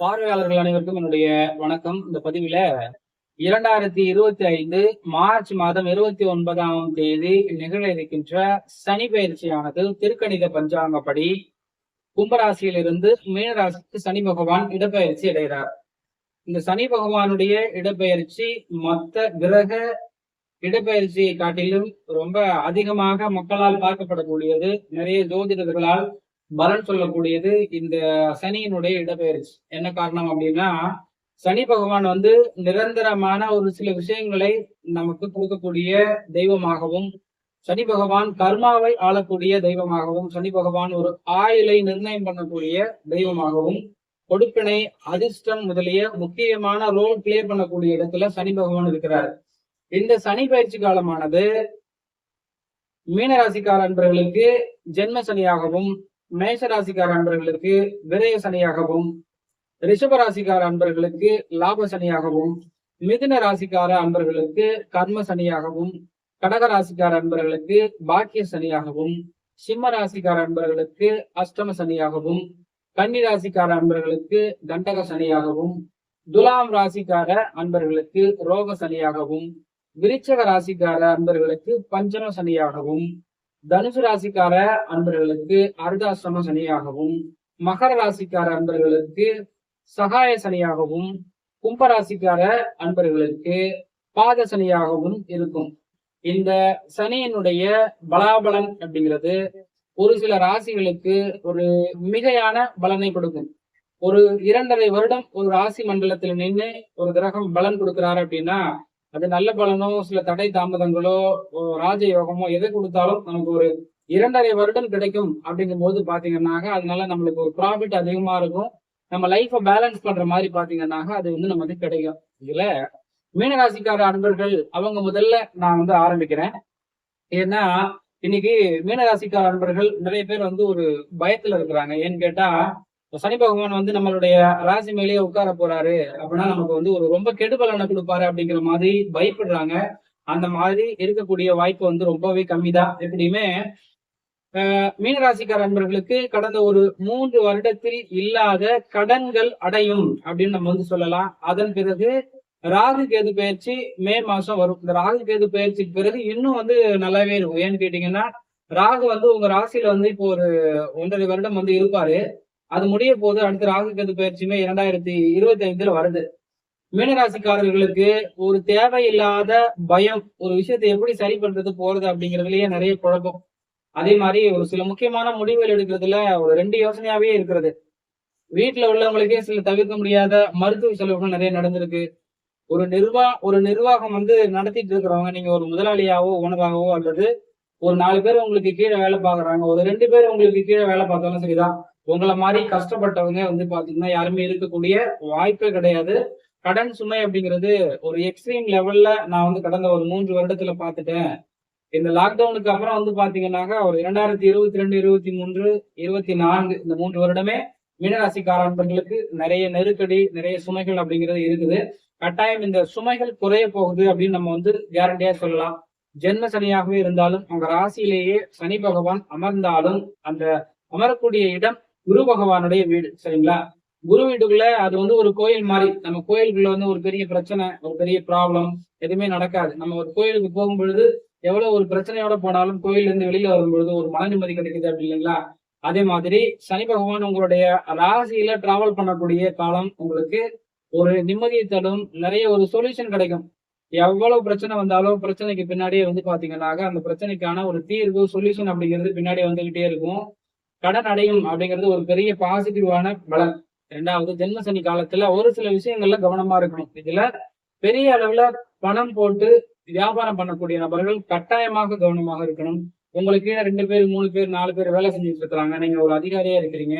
பார்வையாளர்கள் அனைவருக்கும் என்னுடைய வணக்கம். இந்த பதிவுல இரண்டாயிரத்தி இருபத்தி ஐந்து மார்ச் மாதம் இருபத்தி ஒன்பதாம் தேதி நிகழ இருக்கின்ற சனி பயிற்சியானது திருக்கணித பஞ்சாங்கப்படி கும்பராசியிலிருந்து மீனராசிக்கு சனி பகவான் இடப்பெயர்ச்சி அடைகிறார். இந்த சனி பகவானுடைய இடப்பெயர்ச்சி மற்ற கிரக இடப்பெயர்ச்சியை காட்டிலும் ரொம்ப அதிகமாக மக்களால் பார்க்கப்படக்கூடியது. நிறைய ஜோதிடர்களால் பலன் சொல்லக்கூடியது இந்த சனியினுடைய இடப்பெயர்ச்சி. என்ன காரணம் அப்படின்னா சனி பகவான் வந்து நிரந்தரமான ஒரு சில விஷயங்களை நமக்கு கொடுக்கக்கூடிய தெய்வமாகவும் சனி பகவான் கர்மாவை ஆளக்கூடிய தெய்வமாகவும் சனி பகவான் ஒரு ஆயுளை நிர்ணயம் பண்ணக்கூடிய தெய்வமாகவும் கொடுப்பினை அதிர்ஷ்டம் முதலிய முக்கியமான ரோல் பிளே பண்ணக்கூடிய இடத்துல சனி பகவான் இருக்கிறார். இந்த சனி பயிற்சி காலமானது மீனராசிக்கார அன்பர்களுக்கு ஜென்ம சனியாகவும் மேஷராசிக்கார அன்பர்களுக்கு விரய சனியாகவும் ரிஷபராசிக்கார அன்பர்களுக்கு லாப சனியாகவும் மிதுன ராசிக்கார அன்பர்களுக்கு கர்ம சனியாகவும் கடக ராசிக்கார அன்பர்களுக்கு பாக்கிய சனியாகவும் சிம்ம ராசிக்கார அன்பர்களுக்கு அஷ்டம சனியாகவும் கன்னி ராசிக்கார அன்பர்களுக்கு தண்டக சனியாகவும் துலாம் ராசிக்கார அன்பர்களுக்கு ரோக சனியாகவும் விருச்சக ராசிக்கார அன்பர்களுக்கு பஞ்சம சனியாகவும் தனுசு ராசிக்கார அன்பர்களுக்கு அருதாசிரம சனியாகவும் மகர ராசிக்கார அன்பர்களுக்கு சகாய சனியாகவும் கும்பராசிக்கார அன்பர்களுக்கு பாத சனியாகவும் இருக்கும். இந்த சனியினுடைய பலாபலன் அப்படிங்கிறது ஒரு சில ராசிகளுக்கு ஒரு மிகையான பலனை கொடுக்கும். ஒரு இரண்டரை வருடம் ஒரு ராசி மண்டலத்தில் நின்று ஒரு கிரகம் பலன் கொடுக்கிறாரு அப்படின்னா அது நல்ல பலனோ சில தடை தாமதங்களோ ராஜ யோகமோ எதை கொடுத்தாலும் நமக்கு ஒரு இரண்டரை வருடம் கிடைக்கும் அப்படிங்கும் போது பாத்தீங்கன்னாக்க அதனால நம்மளுக்கு ஒரு ப்ராஃபிட் அதிகமா இருக்கும். நம்ம லைஃபை பேலன்ஸ் பண்ற மாதிரி பாத்தீங்கன்னாக்க அது வந்து நமக்கு கிடைக்கும். இதுல மீனராசிக்கார அன்பர்கள் அவங்க முதல்ல நான் வந்து ஆரம்பிக்கிறேன். ஏன்னா இன்னைக்கு மீனராசிக்கார அன்பர்கள் நிறைய பேர் வந்து ஒரு பயத்துல இருக்கிறாங்க. ஏன்னு கேட்டா சனி பகவான் வந்து நம்மளுடைய ராசி மேலேயே உட்கார போறாரு அப்படின்னா நமக்கு வந்து ஒரு ரொம்ப கெடுபலனை கொடுப்பாரு அப்படிங்கிற மாதிரி பயப்படுறாங்க. அந்த மாதிரி இருக்கக்கூடிய வாய்ப்பு வந்து ரொம்பவே கம்மி தான் எப்படியுமே மீனராசிக்கார நண்பர்களுக்கு கடந்த ஒரு மூன்று வருடத்தில் இல்லாத கடன்கள் அடையும் அப்படின்னு நம்ம வந்து சொல்லலாம். அதன் பிறகு ராகு கேது பயிற்சி மே மாசம் வரும். இந்த ராகு கேது பயிற்சிக்கு பிறகு இன்னும் வந்து நல்லாவே இருக்கும். ஏன்னு கேட்டீங்கன்னா ராகு வந்து உங்க ராசியில வந்து இப்போ ஒரு ஒன்றரை வருடம் வந்து இருப்பாரு. அது முடிய போது அடுத்த ராகு கேது பயிற்சியுமே இரண்டாயிரத்தி இருபத்தி ஐந்துல வருது. மீனராசிக்காரர்களுக்கு ஒரு தேவையில்லாத பயம் ஒரு விஷயத்தை எப்படி சரி பண்றது போறது அப்படிங்கிறதுலயே நிறைய குழப்பம். அதே மாதிரி ஒரு சில முக்கியமான முடிவுகள் எடுக்கிறதுல ஒரு ரெண்டு யோசனையாவே இருக்கிறது. வீட்டுல உள்ளவங்களுக்கே சில தவிர்க்க முடியாத மருத்துவ செலவுகள் நிறைய நடந்திருக்கு. ஒரு நிர்வா ஒரு நிர்வாகம் வந்து நடத்திட்டு இருக்கிறவங்க நீங்க ஒரு முதலாளியாவோ உணவாகவோ அல்லது ஒரு நாலு பேர் உங்களுக்கு கீழே வேலை பாக்குறாங்க ஒரு ரெண்டு பேர் உங்களுக்கு கீழே வேலை பார்த்தாலும் சரிதான். உங்களை மாதிரி கஷ்டப்பட்டவங்க வந்து பாத்தீங்கன்னா யாருமே இருக்கக்கூடிய வாய்ப்பே கிடையாது. கடன் சுமை அப்படிங்கிறது ஒரு எக்ஸ்ட்ரீம் லெவல்ல நான் வந்து கடந்த ஒரு மூன்று வருடத்துல பாத்துட்டேன் இந்த லாக்டவுனுக்கு அப்புறம் வந்து பாத்தீங்கன்னாக்கா ஒரு இரண்டாயிரத்தி இருபத்தி ரெண்டு இருபத்தி மூன்று இருபத்தி நான்கு இந்த மூன்று வருடமே மீனராசிக்காரர்களுக்கு நிறைய நெருக்கடி நிறைய சுமைகள் அப்படிங்கிறது இருக்குது. கட்டாயம் இந்த சுமைகள் குறைய போகுது அப்படின்னு நம்ம வந்து கேரண்டியா சொல்லலாம். ஜென்ம சனியாகவே இருந்தாலும் அவங்க ராசியிலேயே சனி பகவான் அமர்ந்தாலும் அந்த அமரக்கூடிய இடம் குரு பகவானுடைய வீடு சரிங்களா? குரு வீட்டுக்குள்ள அது வந்து ஒரு கோயில் மாதிரி. நம்ம கோயிலுக்குள்ள வந்து ஒரு பெரிய பிரச்சனை ஒரு பெரிய ப்ராப்ளம் எதுவுமே நடக்காது. நம்ம ஒரு கோயிலுக்கு போகும் பொழுது எவ்வளவு ஒரு பிரச்சனையோட போனாலும் கோயில்ல இருந்து வெளியில வரும் பொழுது ஒரு மன நிம்மதி கிடைக்குது அப்படி இல்லைங்களா? அதே மாதிரி சனி பகவான் உங்களுடைய ராசியில டிராவல் பண்ணக்கூடிய காலம் உங்களுக்கு ஒரு நிம்மதியை தரும். நிறைய ஒரு சொல்யூஷன் கிடைக்கும். எவ்வளவு பிரச்சனை வந்தாலும் பிரச்சனைக்கு பின்னாடியே வந்து பாத்தீங்கன்னாக்க அந்த பிரச்சனைக்கான ஒரு தீர்வு சொல்யூஷன் அப்படிங்கிறது பின்னாடி வந்துகிட்டே இருக்கும். கடன் அடையும் அப்படிங்கிறது ஒரு பெரிய பாசிட்டிவான பலன். ரெண்டாவது ஜென்ம சனி காலத்துல ஒரு சில விஷயங்கள்ல கவனமா இருக்கணும். இதுல பெரிய அளவுல பணம் போட்டு வியாபாரம் பண்ணக்கூடிய நபர்கள் கட்டாயமாக கவனமாக இருக்கணும். உங்களுக்கு கீழே ரெண்டு பேர் மூணு பேர் நாலு பேர் வேலை செஞ்சுட்டு இருக்கிறாங்க நீங்க ஒரு அதிகாரியா இருக்கிறீங்க.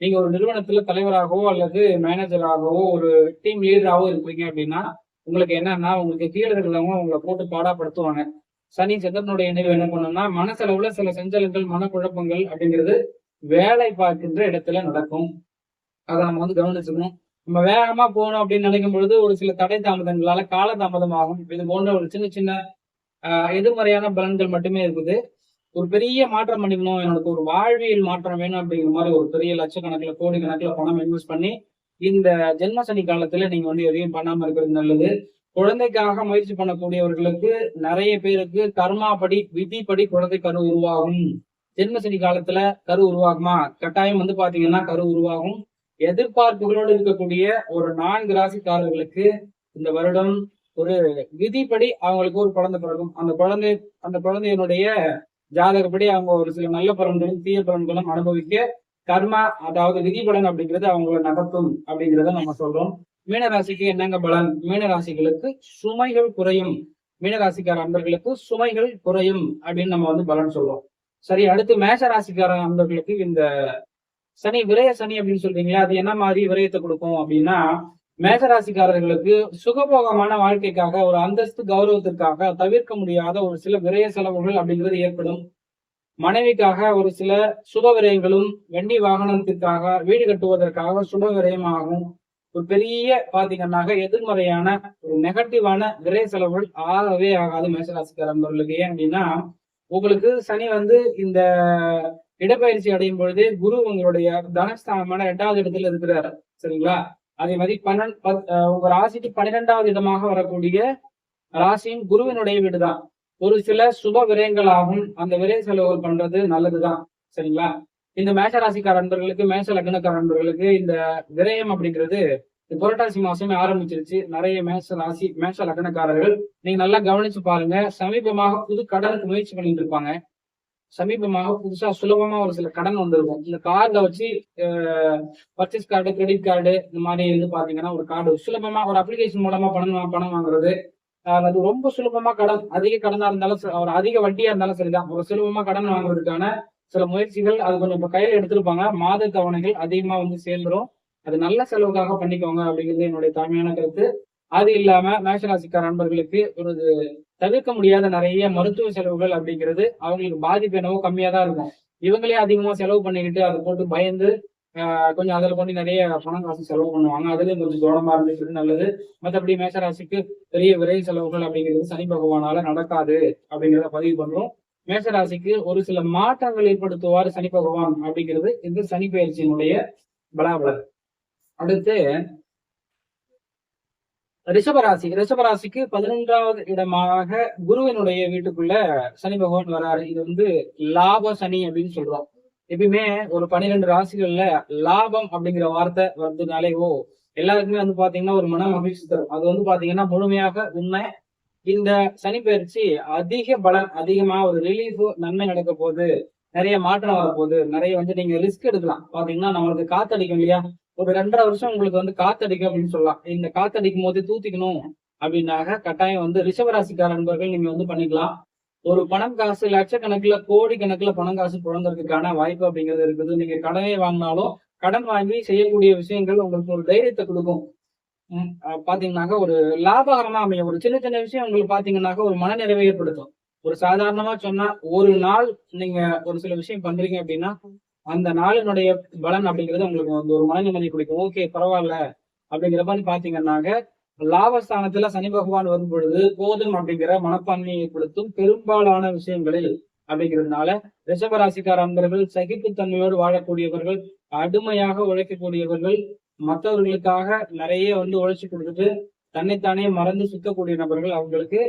நீங்க ஒரு நிறுவனத்துல தலைவராகவோ அல்லது மேனேஜராகவோ ஒரு டீம் லீடராகவோ இருக்கிறீங்க அப்படின்னா உங்களுக்கு என்னன்னா உங்களுக்கு கீழே இருக்கிறவங்க உங்களை போட்டு பாடாப்படுத்துவாங்க. சனி சந்திரனுடைய நினைவு என்ன பண்ணணும்னா மனசளவுல சில செஞ்சலங்கள் மனக்குழப்பங்கள் அப்படிங்கிறது வேலை பார்க்கின்ற இடத்துல நடக்கும். அதை நம்ம வந்து கவனிச்சுக்கணும். நம்ம வேகமா போகணும் அப்படின்னு நினைக்கும் பொழுது ஒரு சில தடை தாமதங்களால கால தாமதம் ஆகும் இது போன்ற ஒரு சின்ன சின்ன எதிர்மறையான பலன்கள் மட்டுமே இருக்குது. ஒரு பெரிய மாற்றம் பண்ணிக்கணும். எனக்கு ஒரு வாழ்வியல் மாற்றம் வேணும் அப்படிங்கிற மாதிரி ஒரு பெரிய லட்சக்கணக்கில் கோடி கணக்கில் பணம் இன்வெஸ்ட் பண்ணி இந்த ஜென்ம சனி காலத்துல நீங்க வந்து எதையும் பண்ணாம இருக்கிறது நல்லது. குழந்தைக்காக முயற்சி பண்ணக்கூடியவர்களுக்கு நிறைய பேருக்கு கர்மாப்படி விதிப்படி குழந்தை கரு உருவாகும். ஜென்மசனி காலத்துல கரு உருவாகுமா? கட்டாயம் வந்து பாத்தீங்கன்னா கரு உருவாகும். எதிர்பார்ப்புகளோடு இருக்கக்கூடிய ஒரு நான்கு ராசிக்காரர்களுக்கு இந்த வருடம் ஒரு விதிப்படி அவங்களுக்கு ஒரு குழந்தை பிறக்கும். அந்த குழந்தை அந்த குழந்தையினுடைய ஜாதகப்படி அவங்க ஒரு சில நல்ல பலன்களும் தீய பலன்களும் அனுபவிக்க கர்மா அதாவது விதி பலன் அப்படிங்கிறது அவங்கள நகர்த்தும் அப்படிங்கிறத நம்ம சொல்றோம். மீனராசிக்கு என்னங்க பலன்? மீனராசிகளுக்கு சுமைகள் குறையும். மீனராசிக்கார அன்பர்களுக்கு சுமைகள் குறையும் அப்படின்னு நம்ம வந்து பலன் சொல்றோம். சரி அடுத்து மேஷ ராசிக்கார அன்பர்களுக்கு இந்த சனி விரய சனி அப்படின்னு சொல்றீங்களா அது என்ன மாதிரி விரயத்தை கொடுக்கும் அப்படின்னா மேசராசிக்காரர்களுக்கு சுகபோகமான வாழ்க்கைக்காக ஒரு அந்தஸ்து கௌரவத்திற்காக தவிர்க்க முடியாத ஒரு சில விரய செலவுகள் அப்படிங்கிறது ஏற்படும். மனைவிக்காக ஒரு சில சுப விரயங்களும் வெண்டி வாகனத்திற்காக வீடு கட்டுவதற்காக சுப விரயமாகும் ஒரு பெரிய பாத்தீங்கன்னாக்க எதிர்மறையான ஒரு நெகட்டிவான விரய செலவுகள் ஆகவே ஆகாது மேசராசிக்காரர்களுக்கு ஏன் அப்படின்னா உங்களுக்கு சனி வந்து இந்த இடப்பயிற்சி அடையும் பொழுது குரு உங்களுடைய தனஸ்தானமான எட்டாவது இடத்துல இருக்கிறாரு. சரிங்களா? அதே மாதிரி பன்னெண்டு உங்க ராசிக்கு பன்னிரெண்டாவது இடமாக வரக்கூடிய ராசியும் குருவினுடைய வீடுதான். ஒரு சில சுப விரயங்கள் ஆகும் அந்த விரய செலவுகள் பண்றது நல்லதுதான். சரிங்களா? இந்த மேஷ ராசிக்கார நண்பர்களுக்கு மேஷ லக்னக்கார நண்பர்களுக்கு இந்த விரயம் அப்படிங்கிறது புரட்டாசி மாசமே ஆரம்பிச்சிருச்சு. நிறைய மேஷ ராசி மேஷ லக்னக்காரர்கள் நீங்க நல்லா கவனிச்சு பாருங்க. சமீபமாக புது கடனுக்கு முயற்சி பண்ணிட்டு இருப்பாங்க. சமீபமாக புதுசா சுலபமா ஒரு சில கடன் வந்திருக்கும் இந்த கார்டை வச்சு பர்ச்சேஸ் கார்டு கிரெடிட் கார்டு இந்த மாதிரி வந்து பாத்தீங்கன்னா ஒரு கார்டு சுலபமா ஒரு அப்ளிகேஷன் மூலமா பணம் பணம் வாங்குறது. அது ரொம்ப சுலபமா கடன். அதிக கடனா இருந்தாலும் ஒரு அதிக வட்டியா இருந்தாலும் சரிதான். ஒரு சுலபமா கடன் வாங்குறதுக்கான சில முயற்சிகள் அது கொஞ்சம் இப்ப கையில எடுத்திருப்பாங்க. மாத தவணைகள் அதிகமா வந்து சேர்ந்துரும். அது நல்ல செலவுக்காக பண்ணிக்கோங்க அப்படிங்கிறது என்னுடைய தாழ்மையான கருத்து. அது இல்லாம மேஷராசிக்கார நண்பர்களுக்கு ஒரு தவிர்க்க முடியாத நிறைய மருத்துவ செலவுகள் அப்படிங்கிறது அவங்களுக்கு பாதிப்பு என்னவோ கம்மியா தான் இருக்கும். இவங்களே அதிகமா செலவு பண்ணிக்கிட்டு அதை போட்டு பயந்து கொஞ்சம் அதில் கொண்டு நிறைய பணம் காசு செலவு பண்ணுவாங்க. அதுல கொஞ்சம் கவனமா இருந்துக்கிறது நல்லது. மற்றபடி மேஷராசிக்கு பெரிய விரை செலவுகள் அப்படிங்கிறது சனி பகவானால நடக்காது அப்படிங்கிறத பதிவு பண்றோம். மேஷராசிக்கு ஒரு சில மாற்றங்கள் ஏற்படுத்துவார் சனி பகவான் அப்படிங்கிறது இந்த சனி பயிற்சியினுடைய பலாபலம் அடுத்து ரிஷபராசி. ரிஷபராசிக்கு பதினொன்றாவது இடமாக குருவினுடைய வீட்டுக்குள்ள சனி பகவான் வராரு. இது வந்து லாப சனி அப்படின்னு சொல்றோம். எப்பயுமே ஒரு பன்னிரெண்டு ராசிகள்ல லாபம் அப்படிங்கிற வார்த்தை வந்ததுனாலே ஓ எல்லாருக்குமே வந்து பாத்தீங்கன்னா ஒரு மன மகிழ்ச்சி தரும். அது வந்து பாத்தீங்கன்னா முழுமையாக உண்மை. இந்த சனி பயிற்சி அதிக பலன் அதிகமா ஒரு ரிலீஃப் நன்மை நடக்க போகுது. நிறைய மாற்றம் வரப்போகுது. நிறைய வந்து நீங்க ரிஸ்க் எடுக்கலாம். பாத்தீங்கன்னா நம்மளுக்கு காத்தடிக்கும் இல்லையா? ஒரு ரெண்டரை வருஷம் உங்களுக்கு வந்து காத்தடிக்கும் அப்படின்னு சொல்லலாம். இந்த காத்தடிக்கும் போது தூத்திக்கணும் அப்படின்னாக கட்டாயம் வந்து ரிஷபராசிக்கார நண்பர்கள் நீங்க வந்து பண்ணிக்கலாம். ஒரு பணம் காசு லட்சக்கணக்கில் கோடி கணக்கில் பணம் காசு புழங்குறதுக்கான வாய்ப்பு அப்படிங்கிறது இருக்குது. நீங்க கடனே வாங்கினாலும் கடன் வாங்கி செய்யக்கூடிய விஷயங்கள் உங்களுக்கு ஒரு தைரியத்தை கொடுக்கும். ம், பாத்தீங்கன்னாக்க ஒரு லாபகரமா அமையும். ஒரு சின்ன சின்ன விஷயம் உங்களுக்கு பாத்தீங்கன்னாக்க ஒரு மனநிறைவை ஏற்படுத்தும். ஒரு சாதாரணமா சொன்னா ஒரு நாள் நீங்க ஒரு சில விஷயம் பண்றீங்க அப்படின்னா அந்த நாளினுடைய பலன் அப்படிங்கிறது உங்களுக்கு வந்து ஒரு மனநிலை கொடுக்கும். ஓகே பரவாயில்ல. அப்படிங்கிற மாதிரி பாத்தீங்கன்னாக்க லாபஸ்தானத்துல சனி பகவான் வரும் பொழுது போதும் அப்படிங்கிற மனப்பான்மையை ஏற்படுத்தும் பெரும்பாலான விஷயங்களில் அப்படிங்கிறதுனால ரிஷபராசிக்கார அன்பர்கள் சகிப்புத்தன்மையோடு வாழக்கூடியவர்கள் கடுமையாக உழைக்கக்கூடியவர்கள் மற்றவர்களுக்காக நிறைய வந்து உழைச்சி கொடுத்துட்டு தன்னைத்தானே மறந்து சுத்தக்கூடிய நபர்கள் அவங்களுக்கு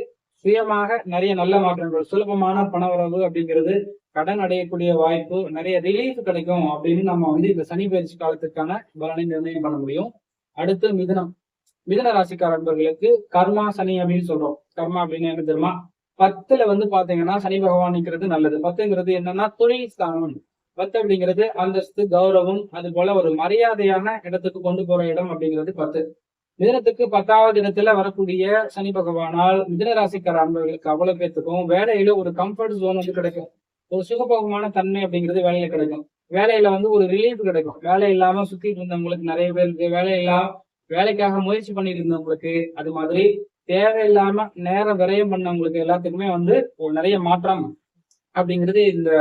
சுயமாக நிறைய நல்ல மாற்றங்கள் சுலபமான பண உறவு அப்படிங்கிறது கடன் அடையக்கூடிய வாய்ப்பு நிறைய ரிலீஃப் கிடைக்கும் அப்படின்னு நம்ம வந்து இந்த சனி பயிற்சி காலத்துக்கான பலனை நிர்ணயம் பண்ண முடியும். அடுத்து மிதுனம். மிதன ராசிக்கார நண்பர்களுக்கு கர்மா சனி அப்படின்னு சொல்றோம். கர்மா அப்படின்னு என்ன தெரியுமா? பத்துல வந்து பாத்தீங்கன்னா சனி பகவான் நிற்கிறது நல்லது. பத்துங்கிறது என்னன்னா தொழில் ஸ்தானம். பத்து அப்படிங்கிறது அந்தஸ்து கௌரவம் அது போல ஒரு மரியாதையான இடத்துக்கு கொண்டு போற இடம் அப்படிங்கிறது பத்து. மிதனத்துக்கு பத்தாவது இடத்துல வரக்கூடிய சனி பகவானால் மிதன ராசிக்கார அன்பர்களுக்கு அவ்வளவு பேத்துக்கும் வேலையில ஒரு கம்ஃபர்ட் ஜோன் வந்து கிடைக்கும். ஒரு சுகபோகமான தன்மை அப்படிங்கிறது வேலையில கிடைக்கும். வேலையில வந்து ஒரு ரிலீஃப் கிடைக்கும். வேலை இல்லாம சுத்திட்டு இருந்தவங்களுக்கு நிறைய பேருக்கு வேலை இல்லாம வேலைக்காக முயற்சி பண்ணிட்டு இருந்தவங்களுக்கு அது மாதிரி தேவையில்லாம நேரம் விரயம் பண்ணவங்களுக்கு எல்லாத்துக்குமே வந்து ஒரு நிறைய மாற்றம் அப்படிங்கிறது இந்த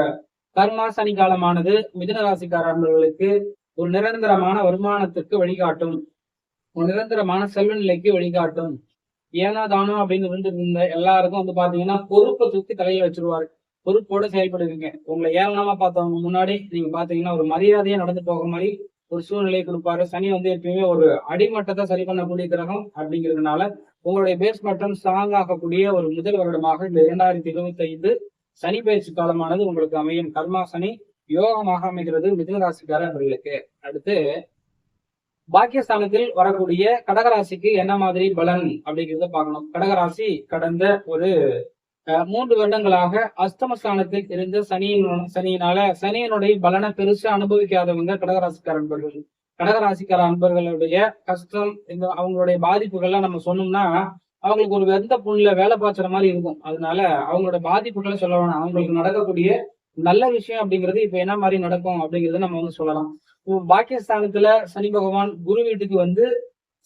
கர்மா சனி காலமானது மிதன ராசிக்கார அன்பர்களுக்கு ஒரு நிரந்தரமான வருமானத்திற்கு வழிகாட்டும். நிரந்தரமான செல்வ நிலைக்கு வழிகாட்டும். ஏனா தானோ அப்படின்னு இருந்து இருந்த எல்லாருக்கும் வந்து பாத்தீங்கன்னா பொறுப்பை தூக்கி தலையை வச்சிருவாரு. பொறுப்போட செயல்படுவீங்க. உங்களை ஏளனமா பார்த்தவங்க முன்னாடி நீங்க பாத்தீங்கன்னா ஒரு மரியாதையா நடந்து போக மாதிரி ஒரு சூழ்நிலையை கொடுப்பாரு. சனி வந்து எப்பயுமே ஒரு அடிமட்டத்தை சரி பண்ணக்கூடிய கிரகம் அப்படிங்கிறதுனால உங்களுடைய பேஸ் மட்டம் ஸ்ட்ராங் ஆகக்கூடிய ஒரு முதல் வருடமாக இந்த இரண்டாயிரத்தி இருபத்தி ஐந்து சனி பயிற்சி காலமானது உங்களுக்கு அமையும். கர்மா சனி யோகமாக அமைகிறது மிதுன ராசிக்காரர்களுக்கு அடுத்து பாக்கியஸ்தானத்தில் வரக்கூடிய கடகராசிக்கு என்ன மாதிரி பலன் அப்படிங்கிறத பார்க்கணும். கடகராசி கடந்த ஒரு அஹ், மூன்று வருடங்களாக அஸ்தமஸ்தானத்தில் இருந்த சனியின் சனியினால சனியினுடைய பலனை பெருசா அனுபவிக்காதவங்க கடகராசிக்கார அன்பர்கள். கடகராசிக்கார அன்பர்களுடைய கஷ்டம் இந்த அவங்களுடைய பாதிப்புகள்லாம் நம்ம சொன்னோம்னா அவங்களுக்கு ஒரு வெந்த புண்ணுல வேலை பார்த்துற மாதிரி இருக்கும். அதனால அவங்களோட பாதிப்புகளை சொல்ல வேணாம். அவங்களுக்கு நடக்கக்கூடிய நல்ல விஷயம் அப்படிங்கிறது இப்ப என்ன மாதிரி நடக்கும் அப்படிங்கிறது நம்ம வந்து சொல்லலாம். பாக்கியஸ்தானத்துல சனி பகவான் குரு வீட்டுக்கு வந்து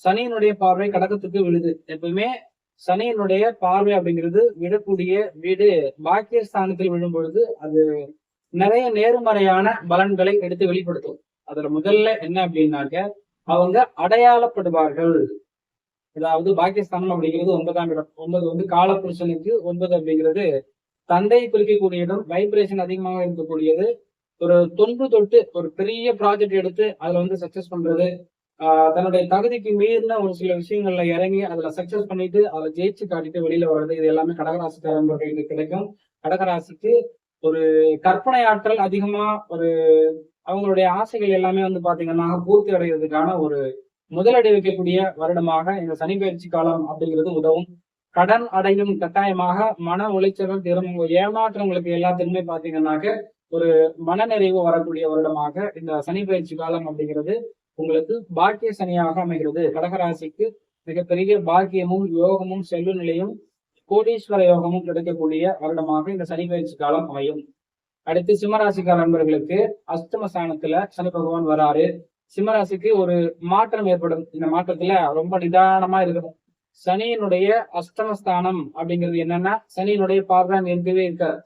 சனியினுடைய பார்வை கடகத்துக்கு விழுது. எப்பவுமே சனியினுடைய பார்வை அப்படிங்கிறது விடக்கூடிய வீடு. பாக்கியஸ்தானத்தில் விழும் பொழுது அது நிறைய நேர்மறையான பலன்களை எடுத்து வெளிப்படுத்தும். அதுல முதல்ல என்ன அப்படின்னாக்க அவங்க அடையாளப்படுவார்கள். அதாவது பாகிஸ்தானம் அப்படிங்கிறது ஒன்பதாம் இடம். ஒன்பது வந்து காலப்புருஷனுக்கு ஒன்பது அப்படிங்கிறது தந்தை குறிக்கக்கூடிய இடம் வைப்ரேஷன் அதிகமாக இருக்கக்கூடியது. ஒரு தொன்று தொட்டு ஒரு பெரிய ப்ராஜெக்ட் எடுத்து அதுல வந்து சக்சஸ் பண்றது தன்னுடைய தகுதிக்கு மீறின ஒரு சில விஷயங்கள்ல இறங்கி அதுல சக்சஸ் பண்ணிட்டு அதுல ஜெயிச்சு காட்டிட்டு வெளியில வர்றது இது எல்லாமே கடகராசிக்காரர்களுக்கு கிடைக்கும். கடகராசிக்கு ஒரு கற்பனை ஆற்றல் அதிகமா ஒரு அவங்களுடைய ஆசைகள் எல்லாமே வந்து பாத்தீங்கன்னா பூர்த்தி அடைகிறதுக்கான ஒரு முதலடி வைக்கக்கூடிய வருடமாக இந்த சனி பயிற்சி காலம் அப்படிங்கிறது உதவும். கடன் அடையும் கட்டாயமாக மன உளைச்சல்கள் திறமும் ஏமாற்றங்களுக்கு எல்லாத்துக்குமே பாத்தீங்கன்னாக்க ஒரு மனநிறைவு வரக்கூடிய வருடமாக இந்த சனி பயிற்சி காலம் அப்படிங்கிறது உங்களுக்கு பாக்கிய சனியாக அமைகிறது. கடகராசிக்கு மிகப்பெரிய பாக்கியமும் யோகமும் செல்வ நிலையும் கோடீஸ்வர யோகமும் கிடைக்கக்கூடிய வருடமாக இந்த சனி பயிற்சி காலம் அமையும். அடுத்து சிம்மராசிக்கார நண்பர்களுக்கு அஷ்டம ஸ்தானத்துல சனி பகவான் வராரு. சிம்மராசிக்கு ஒரு மாற்றம் ஏற்படும். இந்த மாற்றத்துல ரொம்ப நிதானமா இருக்கணும். சனியினுடைய அஷ்டமஸ்தானம் அப்படிங்கிறது என்னன்னா சனியினுடைய பார்வை அங்க இருக்கவே இருக்காது.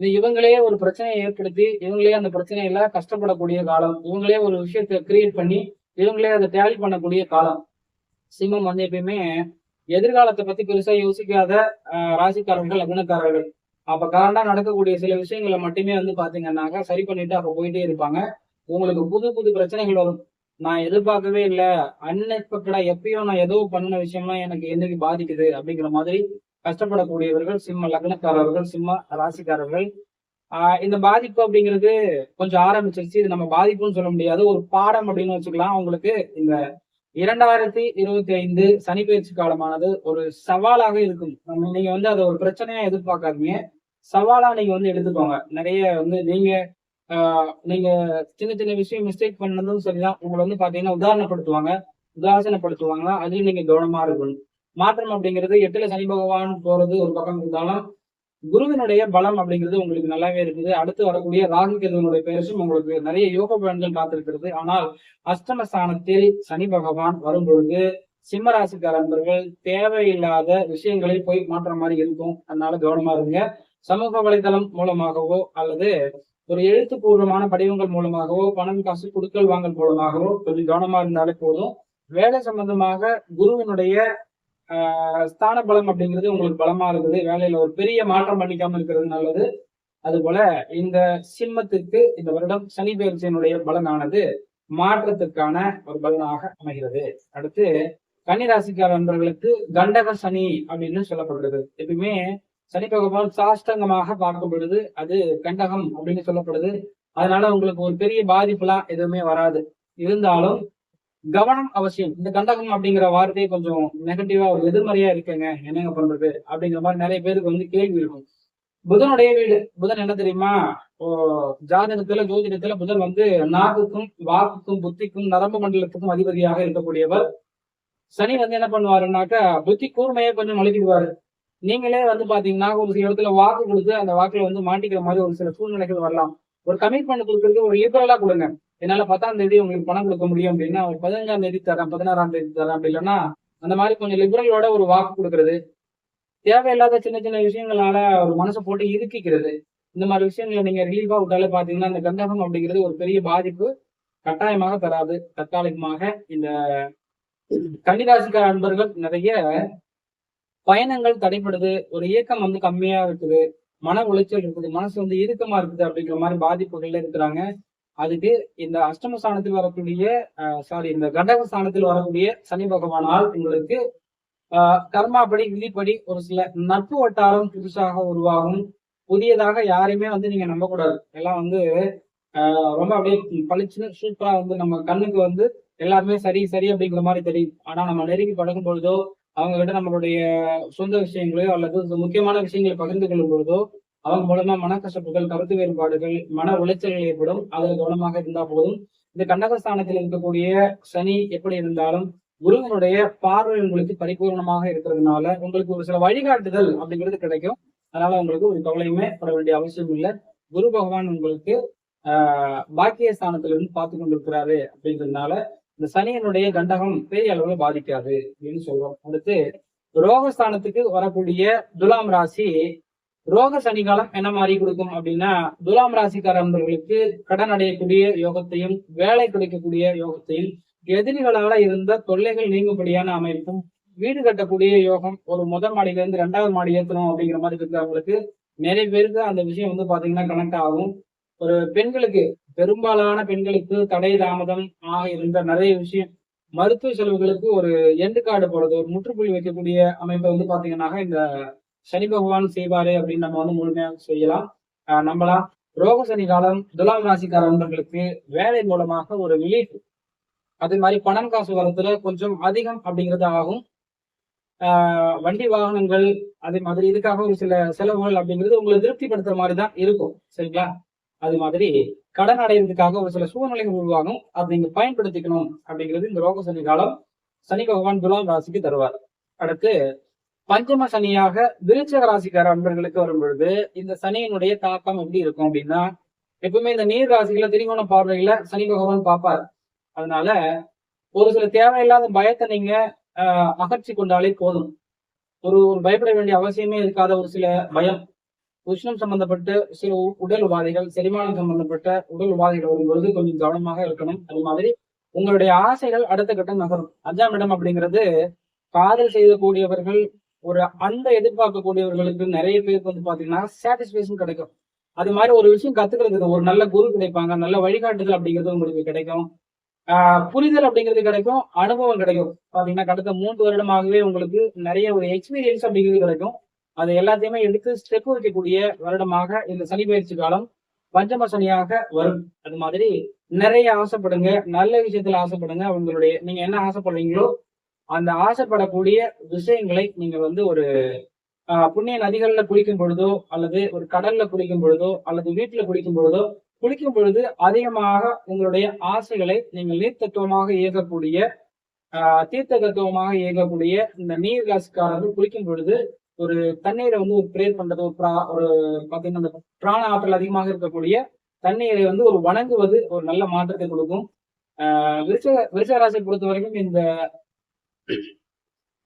இது இவங்களே ஒரு பிரச்சனையை ஏற்படுத்தி இவங்களே அந்த பிரச்சனையில கஷ்டப்படக்கூடிய காலம் இவங்களே ஒரு விஷயத்தை கிரியேட் பண்ணி இவங்களே அதை டேலி பண்ணக்கூடிய காலம். சிம்மம் வந்து எப்பயுமே எதிர்காலத்தை பத்தி பெருசா யோசிக்காத ராசிக்காரர்கள் லக்னக்காரர்கள். அப்ப கரண்டா நடக்கக்கூடிய சில விஷயங்களை மட்டுமே வந்து பாத்தீங்கன்னாக்க சரி பண்ணிட்டு அப்ப போயிட்டே இருப்பாங்க. உங்களுக்கு புது புது பிரச்சனைகள் வரும். நான் எதிர்பார்க்கவே இல்லை. அன்எக்ஸ்பெக்டடா எப்பயும் நான் ஏதோ பண்ண விஷயம்லாம் எனக்கு என்னைக்கு பாதிக்குது அப்படிங்கிற மாதிரி கஷ்டப்படக்கூடியவர்கள் சிம்ம லக்னக்காரர்கள் சிம்ம ராசிக்காரர்கள். ஆஹ் இந்த பாதிப்பு அப்படிங்கிறது கொஞ்சம் ஆரம்பிச்சிருச்சு. இது நம்ம பாதிப்புன்னு சொல்ல முடியாது. ஒரு பாடம் அப்படின்னு வச்சுக்கலாம். அவங்களுக்கு இந்த இரண்டாயிரத்தி இருபத்தி ஐந்து சனி பயிற்சி காலமானது ஒரு சவாலாக இருக்கும். நம்ம நீங்க வந்து அதை ஒரு பிரச்சனையா எதிர்பார்க்காதீங்க. சவாலா நீங்க வந்து எடுத்துக்கோங்க. நிறைய வந்து நீங்க ஆஹ் நீங்க சின்ன சின்ன விஷயம் மிஸ்டேக் பண்ணதும் சரிதான். உங்களை வந்து பாத்தீங்கன்னா உதாரணப்படுத்துவாங்க. உதாசனப்படுத்துவாங்க. அதுலயும் நீங்க கவனமா இருக்கணும். மாற்றம் அப்படிங்கிறது எட்டுல சனி பகவான் போறது ஒரு பக்கம் இருந்தாலும் குருவினுடைய பலம் அப்படிங்கிறது உங்களுக்கு நல்லாவே இருக்குது. அடுத்து வரக்கூடிய ராகு கேதுவனுடைய பெயர்ச்சும் உங்களுக்கு நிறைய யோக பலன்கள் காத்திருக்கிறது. ஆனால் அஷ்டம ஸ்தானத்தில் சனி பகவான் வரும் பொழுது சிம்ம நண்பர்கள் தேவையில்லாத விஷயங்களில் போய் மாற்ற மாதிரி இருக்கும். அதனால கவனமா இருங்க. சமூக வலைதளம் மூலமாகவோ அல்லது ஒரு எழுத்துப்பூர்வமான படிவங்கள் மூலமாகவோ பணம் காசு குடுக்கல் வாங்கல் மூலமாகவோ கொஞ்சம் கவனமா இருந்தாலே போதும். வேலை சம்பந்தமாக குருவினுடைய ஸ்தான பலம் அப்படிங்கிறது உங்களுக்கு பலமா இருக்குது. வேலையில ஒரு பெரிய மாற்றம் பண்ணிக்காம இருக்கிறது நல்லது. அதுபோல இந்த சிம்மத்திற்கு இந்த வருடம் சனி பயிற்சியினுடைய பலனானது மாற்றத்திற்கான ஒரு பலனாக அமைகிறது. அடுத்து கன்னிராசிக்கார நண்பர்களுக்கு கண்டக சனி அப்படின்னு சொல்லப்படுகிறது. எப்பயுமே சனி பகவான் சாஷ்டங்கமாக பார்க்கும் பொழுது அது கண்டகம் அப்படின்னு சொல்லப்படுது. அதனால உங்களுக்கு ஒரு பெரிய பாதிப்புலாம் எதுவுமே வராது. இருந்தாலும் கவனம் அவசியம். இந்த கண்டகம் அப்படிங்கிற வார்த்தையை கொஞ்சம் நெகட்டிவா ஒரு எதிர்மறையா இருக்குங்க. என்னங்க பண்றது? அப்படிங்கிற மாதிரி நிறைய பேருக்கு வந்து கேள்வி இருக்கும். புதனுடைய வீடு. புதன் என்ன தெரியுமா? ஓ ஜாதகத்துல ஜோதிடத்துல புதன் வந்து நாக்குக்கும் வாக்குக்கும் புத்திக்கும் நரம்பு மண்டலத்துக்கும் அதிபதியாக இருக்கக்கூடியவர். சனி வந்து என்ன பண்ணுவாருன்னாக்கா புத்தி கூர்மையை கொஞ்சம் நுழைக்கிடுவாரு நீங்களே வந்து பாத்தீங்கன்னா ஒரு சில இடத்துல வாக்கு கொடுத்து அந்த வாக்குல வந்து மாட்டிக்கிற மாதிரி ஒரு சில சூழ்நிலைகள் வரலாம். ஒரு கமிட்மெண்ட் கொடுக்கறதுக்கு ஒரு லிபரலா கொடுங்க. என்னால பத்தாம் தேதி உங்களுக்கு பணம் கொடுக்க முடியும் அப்படின்னா ஒரு பதினஞ்சாம் தேதி தரேன் பதினாறாம் தேதி தரேன் அப்படி இல்லைன்னா அந்த மாதிரி கொஞ்சம் லிபரலோட ஒரு வாக்கு கொடுக்கறது. தேவையில்லாத சின்ன சின்ன விஷயங்களால ஒரு மனசை போட்டு இறுக்கிக்கிறது. இந்த மாதிரி விஷயங்களை நீங்க ரிலீஃபா விட்டாலே பாத்தீங்கன்னா இந்த கந்தகம் அப்படிங்கிறது ஒரு பெரிய பாதிப்பு கட்டாயமாக தராது. தற்காலிகமாக இந்த கன்னிராசிக்கார அன்பர்கள் நிறைய பயணங்கள் தடைப்படுது ஒரு இயக்கம் வந்து கம்மியா இருக்குது. மன உளைச்சல் இருக்குது. மனசு வந்து இறுக்கமா இருக்குது அப்படிங்கிற மாதிரி பாதிப்புகள்ல இருக்கிறாங்க. அதுக்கு இந்த அஷ்டம ஸ்தானத்தில் வரக்கூடிய சாரி இந்த கண்டக ஸ்தானத்தில் வரக்கூடிய சனி பகவானால் உங்களுக்கு கர்மாபடி கர்மாப்படி விதிப்படி ஒரு சில நட்பு வட்டாரம் புதுசாக உருவாகும். புதியதாக யாரையுமே வந்து நீங்க நம்பக்கூடாது. எல்லாம் வந்து ரொம்ப அப்படியே பளிச்சுன்னு சூப்பரா வந்து நம்ம கண்ணுக்கு வந்து எல்லாருமே சரி சரி அப்படிங்கிற மாதிரி தெரியும். ஆனா நம்ம நெருங்கி பழகும் பொழுதோ அவங்க கிட்ட நம்மளுடைய சொந்த விஷயங்களையோ அல்லது முக்கியமான விஷயங்களை பகிர்ந்து கொள்ளும் பொழுதோ அவங்க மூலமா மனக்கசப்புகள் கருத்து வேறுபாடுகள் மன உளைச்சல்கள் ஏற்படும். அதில் கவனமாக இருந்தா போதும். இந்த கண்டகஸ்தானத்தில் இருக்கக்கூடிய சனி எப்படி இருந்தாலும் குருவனுடைய பார்வை உங்களுக்கு பரிபூர்ணமாக இருக்கிறதுனால உங்களுக்கு ஒரு சில வழிகாட்டுதல் அப்படிங்கிறது கிடைக்கும். அதனால உங்களுக்கு ஒரு கவலையுமே பட வேண்டிய அவசியம் இல்லை. குரு பகவான் உங்களுக்கு ஆஹ் பாக்கிய ஸ்தானத்திலிருந்து பார்த்து கொண்டிருக்கிறாரு அப்படிங்கிறதுனால இந்த சனியனுடைய கண்டகம் பெரிய அளவுல பாதிக்காது அப்படின்னு சொல்றோம். அடுத்து ரோகஸ்தானத்துக்கு வரக்கூடிய துலாம் ராசி ரோக சனிகாலம் என்ன மாதிரி கொடுக்கும் அப்படின்னா துலாம் ராசிக்காரர்களுக்கு கடன் அடையக்கூடிய யோகத்தையும் வேலை கிடைக்கக்கூடிய யோகத்தையும் எதிரிகளால இருந்த தொல்லைகள் நீங்கும்படியான அமைப்பும் வீடு கட்டக்கூடிய யோகம் ஒரு முதல் மாடியில இருந்து ரெண்டாவது மாடி ஏற்றணும் அப்படிங்கிற மாதிரி இருக்கிறவங்களுக்கு நிறைய பேருக்கு அந்த விஷயம் வந்து பாத்தீங்கன்னா கனெக்ட் ஆகும். ஒரு பெண்களுக்கு பெரும்பாலான பெண்களுக்கு தடை தாமதம் ஆக இருந்த நிறைய விஷயம் மருத்துவ செலவுகளுக்கு ஒரு எண்டு கார்டு போறது ஒரு முற்றுப்புள்ளி வைக்கக்கூடிய அமைப்பை வந்து பாத்தீங்கன்னா இந்த சனி பகவான் செய்வாரு அப்படின்னு நம்ம வந்து முழுமையாக செய்யலாம். நம்மளா ரோக சனி காலம் துலாம் ராசிக்காரர்களுக்கு வேலை மூலமாக ஒரு ரிலீஃப் அதே மாதிரி பணம் காசு வரத்துல கொஞ்சம் அதிகம் அப்படிங்கிறது ஆகும். ஆஹ் வண்டி வாகனங்கள் அதே மாதிரி இதுக்காக ஒரு சில செலவுகள் அப்படிங்கிறது உங்களை திருப்திப்படுத்துற மாதிரி தான் இருக்கும். சரிங்களா? அது மாதிரி கடன் அடையிறதுக்காக ஒரு சில சூழ்நிலைகள் உருவாகும். அதை நீங்க பயன்படுத்திக்கணும் அப்படிங்கிறது இந்த ரோக சனி காலம் சனி பகவான் துலாம் ராசிக்கு தருவார். அடுத்து பஞ்சம சனியாக விருச்சக ராசிக்கார அன்பர்களுக்கு வரும் பொழுது இந்த சனியினுடைய தாக்கம் எப்படி இருக்கும் அப்படின்னா எப்பவுமே இந்த நீர் ராசிகளை திரிகோண பார்வையில சனி பகவான் பார்ப்பார். அதனால ஒரு சில தேவையில்லாத பயத்தை நீங்க ஆஹ் அகற்றி கொண்டாலே போதும். ஒரு ஒரு பயப்பட வேண்டிய அவசியமே இருக்காத ஒரு சில பயம். உஷ்ணம் சம்பந்தப்பட்ட சில உடல் உபாதைகள் செரிமானம் சம்பந்தப்பட்ட உடல் உபாதைகள் வரும்பொழுது கொஞ்சம் கவனமாக இருக்கணும். அது மாதிரி உங்களுடைய ஆசைகள் அடுத்த கட்டம் நகரும். அஞ்சாம் இடம் அப்படிங்கிறது காதல் செய்யக்கூடியவர்கள் ஒரு அந்த எதிர்பார்க்கக்கூடியவர்களுக்கு நிறைய பேருக்கு வந்து பாத்தீங்கன்னா சாட்டிஸ்பேஷன் கிடைக்கும். அது மாதிரி ஒரு விஷயம் கத்துக்கிறதுக்கு ஒரு நல்ல குரு கிடைப்பாங்க நல்ல வழிகாட்டுதல் அப்படிங்கிறது உங்களுக்கு கிடைக்கும். புரிதல் அப்படிங்கிறது கிடைக்கும் அனுபவம் கிடைக்கும். பாத்தீங்கன்னா கடந்த மூன்று வருடமாகவே உங்களுக்கு நிறைய ஒரு எக்ஸ்பீரியன்ஸ் அப்படிங்கிறது கிடைக்கும். அது எல்லாத்தையுமே எடுத்து ஸ்டெப் வைக்கக்கூடிய வருடமாக இந்த சனி பயிற்சி காலம் பஞ்சம சனியாக வரும். அது மாதிரி நிறைய ஆசைப்படுங்க நல்ல விஷயத்துல ஆசைப்படுங்க. உங்களுடைய நீங்க என்ன ஆசைப்படுறீங்களோ அந்த ஆசைப்படக்கூடிய விஷயங்களை நீங்க வந்து ஒரு புண்ணிய நதிகள்ல குளிக்கும் பொழுதோ அல்லது ஒரு கடல்ல குளிக்கும் பொழுதோ அல்லது வீட்டுல குளிக்கும் பொழுதோ குளிக்கும் பொழுது அதிகமாக உங்களுடைய ஆசைகளை நீங்கள் நீர்த்தத்துவமாக இயக்கக்கூடிய தீர்த்த தத்துவமாக இயக்கக்கூடிய இந்த நீர் ராசிக்காரர்கள் குளிக்கும் பொழுது ஒரு தண்ணீரை வந்து ஒரு பிரேர் பண்றது ஒரு பிரா ஒரு பாத்தீங்கன்னா அந்த பிராண ஆற்றல் அதிகமாக இருக்கக்கூடிய தண்ணீரை வந்து ஒரு வணங்குவது ஒரு நல்ல மாற்றத்தை கொடுக்கும். ஆஹ் விருச்ச விருச்ச பொறுத்த வரைக்கும் இந்த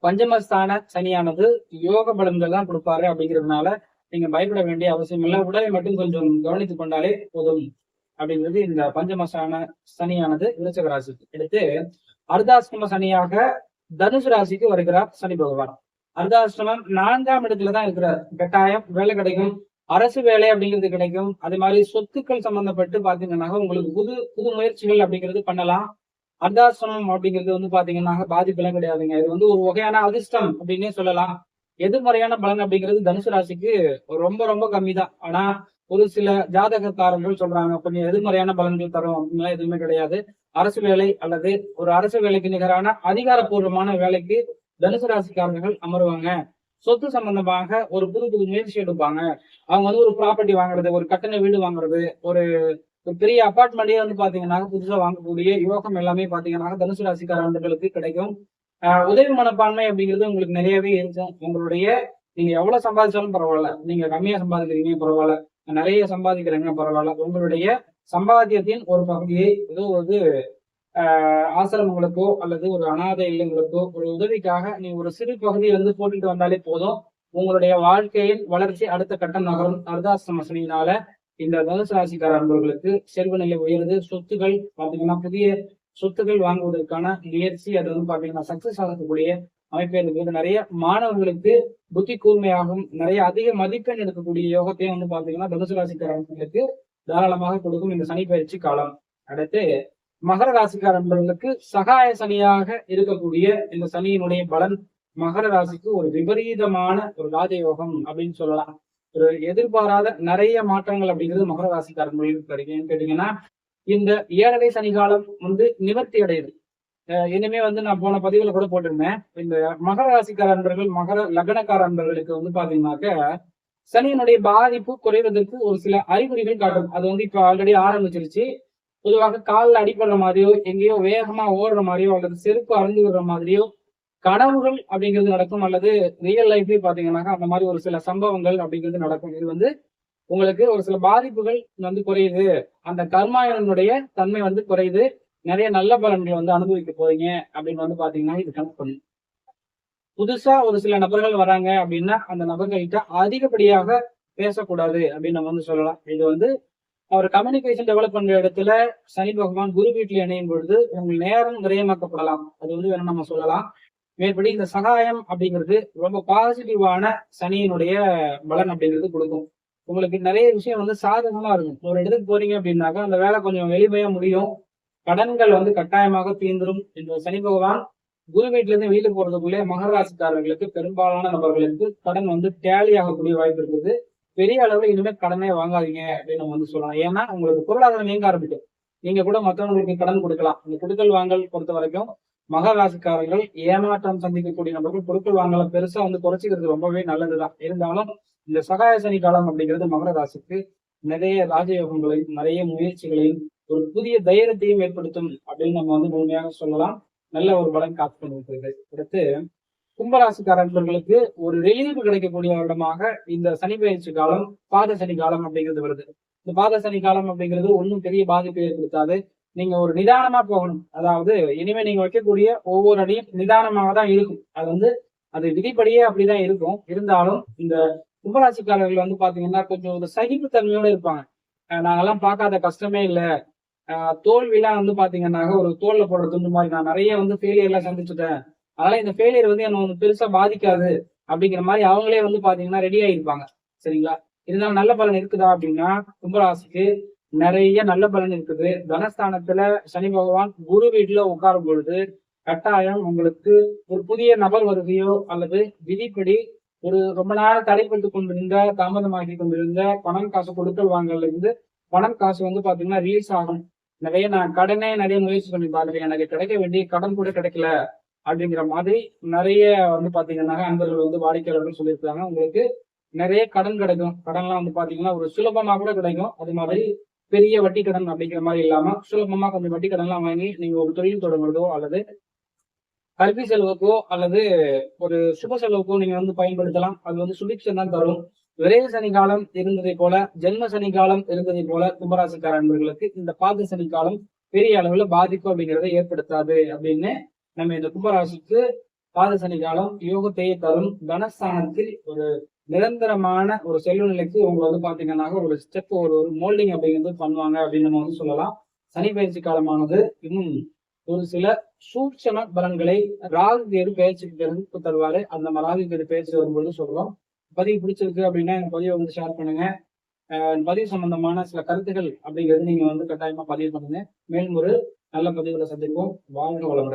பஞ்சமஸ்தான சனியானது யோக பலன்கள் தான் கொடுப்பாரு அப்படிங்கிறதுனால நீங்க பயப்பட வேண்டிய அவசியம் இல்லை. உடலை மட்டும் கொஞ்சம் கவனித்துக் கொண்டாலே போதும் அப்படிங்கிறது இந்த பஞ்சமஸ்தான சனியானது விருச்சக ராசிக்கு. எடுத்து அர்த்தாசிரம சனியாக தனுசு ராசிக்கு வருகிறார் சனி பகவான். அர்த்தாசிரமம் நான்காம் இடத்துலதான் இருக்கிறார். கட்டாயம் வேலை கிடைக்கும். அரசு வேலை அப்படிங்கிறது கிடைக்கும். அதே மாதிரி சொத்துக்கள் சம்பந்தப்பட்டு பாத்தீங்கன்னா உங்களுக்கு புது புது முயற்சிகள் அப்படிங்கிறது பண்ணலாம். அர்த்தாசிரமம் அப்படிங்கிறது வந்து பாத்தீங்கன்னா பாதிப்பெல்லாம் கிடையாதுங்க. இது வந்து ஒரு வகையான அதிர்ஷ்டம் அப்படின்னே சொல்லலாம். எதிர்மறையான பலன் அப்படிங்கிறது தனுசு ராசிக்கு ரொம்ப ரொம்ப கம்மி தான் ஆனா ஒரு சில ஜாதகக்காரர்கள் சொல்றாங்க கொஞ்சம் எதிர்மறையான பலன்கள் தரும் அப்படின்லாம் எதுவுமே கிடையாது. அரசு வேலை அல்லது ஒரு அரசு வேலைக்கு நிகரான அதிகாரப்பூர்வமான வேலைக்கு தனுசு ராசிக்காரர்கள் அமருவாங்க. சொத்து சம்பந்தமாக ஒரு புது புது முயற்சி எடுப்பாங்க. அவங்க வந்து ஒரு ப்ராப்பர்ட்டி வாங்குறது ஒரு கட்டண வீடு வாங்குறது ஒரு ஒரு பெரிய அபார்ட்மெண்ட்டே வந்து பாத்தீங்கன்னா புதுசா வாங்கக்கூடிய யோகம் எல்லாமே பாத்தீங்கன்னா தனுசு ராசிக்காரர்களுக்கு கிடைக்கும். உதவி மனப்பான்மை அப்படிங்கிறது உங்களுக்கு நிறையவே இருக்கும். உங்களுடைய நீங்க எவ்வளவு சம்பாதிச்சாலும் பரவாயில்ல. நீங்க கம்மியா சம்பாதிக்கிறீங்க பரவாயில்ல. நிறைய சம்பாதிக்கிறீங்க பரவாயில்ல. உங்களுடைய சம்பாத்தியத்தின் ஒரு பகுதியை ஏதோ ஒரு ஆசிரமங்களுக்கோ அல்லது ஒரு அனாதை இல்லங்களுக்கோ ஒரு உதவிக்காக நீ ஒரு சிறு பகுதியை வந்து போட்டுட்டு வந்தாலே போதும். உங்களுடைய வாழ்க்கையின் வளர்ச்சி அடுத்த கட்டம் நகரும். அர்தாசிரமசனியினால இந்த தனுசு ராசிக்கார அன்பர்களுக்கு செல்வ நிலை உயர்ந்து சொத்துகள் பாத்தீங்கன்னா புதிய சொத்துக்கள் வாங்குவதற்கான முயற்சி அது வந்து பாத்தீங்கன்னா சக்சஸ் ஆகக்கூடிய அமைப்பு இருக்கிறது நிறைய மாணவர்களுக்கு புத்தி கூர்மையாகும் நிறைய அதிக மதிப்பெண் எடுக்கக்கூடிய யோகத்தையும் வந்து பாத்தீங்கன்னா தனுசு ராசிக்காரர்களுக்கு தாராளமாக கொடுக்கும் இந்த சனி பயிற்சி காலம். அடுத்து மகர ராசிக்கார அன்பர்களுக்கு சகாய சனியாக இருக்கக்கூடிய இந்த சனியினுடைய பலன் மகர ராசிக்கு ஒரு விபரீதமான ஒரு ராஜயோகம் அப்படின்னு சொல்லலாம். ஒரு எதிர்பாராத நிறைய மாற்றங்கள் அப்படிங்கிறது மகர ராசிக்காரர்களுக்கு கிடைக்கும். கேட்டீங்கன்னா இந்த ஏழரை சனி காலம் வந்து நிவர்த்தி அடையுது. இனிமே வந்து நான் போன பதிவுல கூட போட்டிருந்தேன். இந்த மகர ராசிக்கார அன்பர்கள் மகர லக்னக்கார அன்பர்களுக்கு வந்து பாத்தீங்கன்னாக்க சனியினுடைய பாதிப்பு குறைவதற்கு ஒரு சில அறிகுறிகள் காட்டும். அது வந்து இப்ப ஆல்ரெடி ஆரம்பிச்சிருச்சு. பொதுவாக காலில் அடிப்படுற மாதிரியோ எங்கேயோ வேகமா ஓடுற மாதிரியோ அல்லது செருப்பு அறந்து விடுற மாதிரியோ கனவுகள் அப்படிங்கிறது நடக்கும் அல்லது ரியல் லைஃப்லயும் பாத்தீங்கன்னாக்கா அந்த மாதிரி ஒரு சில சம்பவங்கள் அப்படிங்கிறது நடக்கும். இது வந்து உங்களுக்கு ஒரு சில பாதிப்புகள் வந்து குறையுது. அந்த கர்மாயனுடைய தன்மை வந்து குறையுது. நிறைய நல்ல பலன்களை வந்து அனுபவிக்க போறீங்க அப்படின்னு வந்து பாத்தீங்கன்னா இது கனெக்ட் பண்ணும் புதுசா ஒரு சில நபர்கள் வராங்க அப்படின்னா அந்த நபர்கள்கிட்ட அதிகப்படியாக பேசக்கூடாது அப்படின்னு நம்ம வந்து சொல்லலாம். இது வந்து அவர் கம்யூனிகேஷன் டெவலப் பண்ற இடத்துல சனி பகவான் குரு வீட்டில் இணையும் பொழுது உங்கள் நேரம் விரயமாக்கப்படலாம். அது வந்து வேணும் நம்ம சொல்லலாம். மேற்படி இந்த சகாயம் அப்படிங்கிறது ரொம்ப பாசிட்டிவான சனியினுடைய பலன் அப்படிங்கிறது கொடுக்கும். உங்களுக்கு நிறைய விஷயம் வந்து சாதகமா இருக்கும். ஒரு இடத்துக்கு போறீங்க அப்படின்னாக்கா அந்த வேலை கொஞ்சம் எளிமையா முடியும். கடன்கள் வந்து கட்டாயமாக தீர்ந்துடும் இந்த சனி பகவான் குரு வீட்டுல இருந்து வீட்டுக்கு போறதுக்குள்ளே மகராசிக்காரர்களுக்கு பெரும்பாலான நபர்களுக்கு கடன் வந்து டேலி ஆகக்கூடிய வாய்ப்பு இருக்குது. பெரிய அளவுல இனிமே கடனே வாங்காதீங்க அப்படின்னு நம்ம வந்து சொல்லலாம். ஏன்னா உங்களுக்கு பொருளாதாரம் இயங்க ஆரம்பிக்கும். நீங்க கூட மற்றவங்களுக்கு கடன் கொடுக்கலாம். இந்த கொடுக்கல் வாங்கல் பொறுத்த வரைக்கும் மகராசிக்காரர்கள் ஏமாற்றம் சந்திக்கக்கூடிய நபர்கள் பொருட்கள் வாங்கல பெருசா வந்து குறைச்சிக்கிறது ரொம்பவே நல்லதுதான். இருந்தாலும் இந்த சகாய சனி காலம் அப்படிங்கிறது மகர ராசிக்கு நிறைய ராஜயோகங்களையும் நிறைய முயற்சிகளையும் ஒரு புதிய தைரியத்தையும் ஏற்படுத்தும் அப்படின்னு நம்ம வந்து முழுமையாக சொல்லலாம். நல்ல ஒரு பலன் காத்து கொண்டிருக்கிறது. அடுத்து கும்பராசிக்காரர்களுக்கு ஒரு ரிலீவு கிடைக்கக்கூடிய வருடமாக இந்த சனி பயிற்சி காலம் பாத சனி காலம் அப்படிங்கிறது வருது. இந்த பாத சனி காலம் அப்படிங்கிறது ஒன்றும் பெரிய பாதிப்பை ஏற்படுத்தாது. நீங்க ஒரு நிதானமா போகணும். அதாவது இனிமே நீங்க வைக்கக்கூடிய ஒவ்வொரு அடியும் நிதானமாக தான் இருக்கும். அது வந்து அது விதிப்படியே அப்படிதான் இருக்கும். இருந்தாலும் இந்த கும்பராசிக்காரர்கள் வந்து பாத்தீங்கன்னா கொஞ்சம் ஒரு சகிப்புத்தன்மையோட இருப்பாங்க. நாங்கெல்லாம் பார்க்காத கஷ்டமே இல்லை. தோல்விலாம் வந்து பாத்தீங்கன்னா ஒரு தோல்ல போடுற துண்டு மாதிரி. நான் நிறைய வந்து ஃபெயிலியர்லாம் சந்திச்சுட்டேன். அதனால இந்த ஃபெயிலியர் வந்து என்ன வந்து பெருசா பாதிக்காது அப்படிங்கிற மாதிரி அவங்களே வந்து பாத்தீங்கன்னா ரெடி ஆகிருப்பாங்க சரிங்களா? இருந்தாலும் நல்ல பலன் இருக்குதா அப்படின்னா கும்பராசிக்கு நிறைய நல்ல பலன் இருக்குது. தனஸ்தானத்துல சனி பகவான் குரு வீட்டுல உட்காரும் பொழுது கட்டாயம் உங்களுக்கு ஒரு புதிய நபர் வருகையோ அல்லது விதிப்படி ஒரு ரொம்ப நாள் தடைப்பட்டு கொண்டிருந்த தாமதமாகி கொண்டிருந்த பணம் காசு கொடுக்கல் வாங்கல இருந்து பணம் காசு வந்து பாத்தீங்கன்னா ரிலீஸ் ஆகும். நிறைய நான் கடனே நிறைய முயற்சி பண்ணி பாருங்க எனக்கு கிடைக்க வேண்டிய கடன் கூட கிடைக்கல அப்படிங்கிற மாதிரி நிறைய வந்து பாத்தீங்கன்னா அன்பர்கள் வந்து வாடிக்கையாளர்கள் சொல்லியிருக்காங்க. உங்களுக்கு நிறைய கடன் கிடைக்கும். கடன்லாம் வந்து பாத்தீங்கன்னா ஒரு சுலபமா கூட கிடைக்கும். அது மாதிரி பெரிய வட்டி கடன் அப்படிங்கிற மாதிரி இல்லாம சுலபமா கொஞ்சம் வட்டி கடன்லாம் வாங்கி நீங்க ஒரு தொழில் தொடங்குறதோ அல்லது கல்வி செலவுக்கோ அல்லது ஒரு சுப செலவுக்கோ நீங்க வந்து பயன்படுத்தலாம். அது வந்து சுபிக்ஷன் தான் தரும். விரைவு சனி காலம் இருந்ததை போல ஜென்ம சனி காலம் இருந்ததை போல கும்பராசிக்கார நண்பர்களுக்கு இந்த பாத சனி காலம் பெரிய அளவுல பாதிக்கும் அப்படிங்கிறத ஏற்படுத்தாது அப்படின்னு நம்ம இந்த கும்பராசிக்கு பாத சனி காலம் யோகத்தையே தரும். தனஸ்தானத்தில் ஒரு நிரந்தரமான ஒரு செல்வ நிலைக்கு உங்களை வந்து பாத்தீங்கன்னா ஒரு ஸ்டெப் ஒரு ஒரு மோல்டிங் அப்படிங்கிறது பண்ணுவாங்க அப்படின்னு நம்ம வந்து சொல்லலாம். சனி பயிற்சி காலமானது இன்னும் ஒரு சில சூட்சம பலன்களை ராகு கேது பயிற்சிக்கு பிறகு தருவாரு. அந்த ராகு கேது பயிற்சி வரும்பொழுது சொல்றோம். பதிவு பிடிச்சிருக்கு அப்படின்னா இந்த பதிவை வந்து ஷேர் பண்ணுங்க. பதிவு சம்பந்தமான சில கருத்துகள் அப்படிங்கிறது நீங்க வந்து கட்டாயமா பதிவு பண்ணுங்க. மேலும் ஒரு நல்ல பதிவுகளை சந்திப்போம். வாழ்க வளமுடன்.